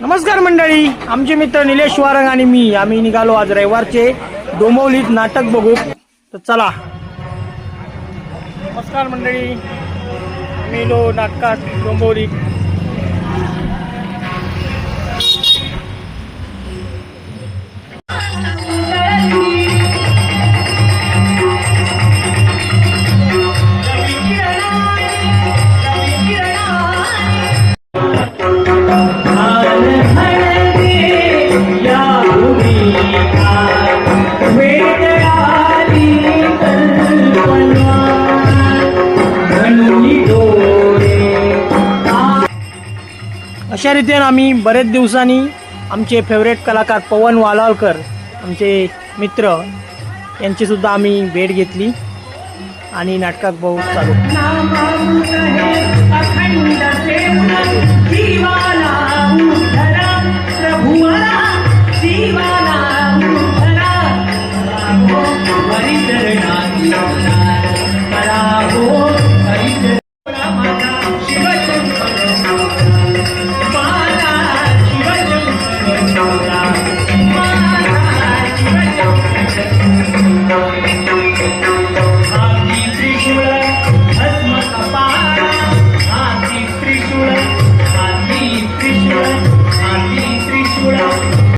नमस्कार मंडळी आमचे मित्र निलेश वारंग आणि मी आम्ही निघालो आज रविवारचे डोंबवलीत नाटक बघू. तर चला. नमस्कार मंडळी मी लो नाटकात डोंबिवलीत. अशा रीतीनं आम्ही बरेच दिवसांनी आमचे फेवरेट कलाकार पवन वालालकर आमचे मित्र यांचीसुद्धा आम्ही भेट घेतली आणि नाटकात बहुत चालू.